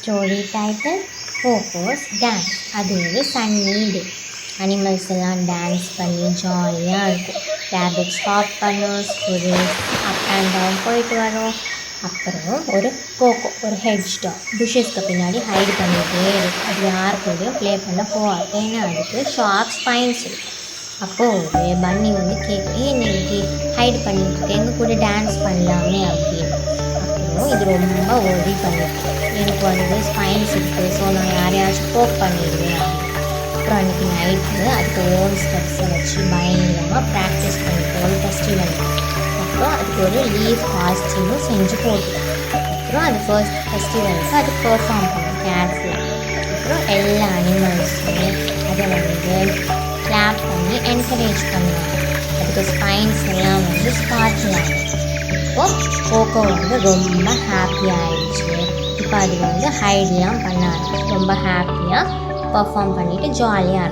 Story title போக்கோஸ் dance அது ஒரு sunny day animals எல்லாம் டான்ஸ் பண்ணி ஜாலியாக இருக்கும். ரேபிட்ஸ் ஸ்டாப் பண்ணும் ஒரு அப் அண்ட் டவுன் போயிட்டு வரும். அப்புறம் ஒரு கோகோ ஒரு ஹெட் டாக் புஷஸ்க்கு பின்னாடி ஹைட் பண்ணிகிட்டே இருக்கும். அது யார் கூடயும் ப்ளே பண்ண போகாது. ஏன்னா அதுக்கு ஷார்ப் ஸ்பைன்ஸ் இருக்கும் அப்போது பன்னி வந்து கேட்கும் ஏன் இப்படி ஹைட் பண்ணிட்டு எங்கள் கூட டான்ஸ் பண்ணலாமே அப்படின்னு. அப்புறம் இது ரொம்ப ஓடி பண்ணிட்டு எனக்கு வந்து ஸ்பைன்ஸ் இருக்குது ஸோ நான் யாரையாச்சும் போக் பண்ணிடுவேன் அப்புறம் அன்றைக்கி நைட்டு அதுக்கு ஓன் ஸ்டெப்ஸை வச்சு பயங்கரமாக ப்ராக்டிஸ் பண்ணிட்டு ஃபெஸ்டிவல் அப்புறம் அதுக்கு ஒரு லீவ் காஸ்டியூமும் செஞ்சு போட்டு அப்புறம் அது ஃபர்ஸ்ட் ஃபெஸ்டிவலுக்கு அது பெர்ஃபார்ம் பண்ணும் கேர்ஃபுல்லாக அப்புறம் எல்லா அனிமல்ஸுமே அதை வந்து கிளாப் பண்ணி என்கரேஜ் பண்ணுவாங்க அதுக்கு ஸ்பைன்ஸ் எல்லாம் வந்து ஸ்பார்க்கிங் ஆகும் இப்போ கோகோ வந்து ரொம்ப ஹாப்பி இப்போ அது வந்து ஹைட்லாம் பண்ணாது ரொம்ப ஹாப்பியாக பர்ஃபார்ம் பண்ணிவிட்டு ஜாலியாக இருக்கும்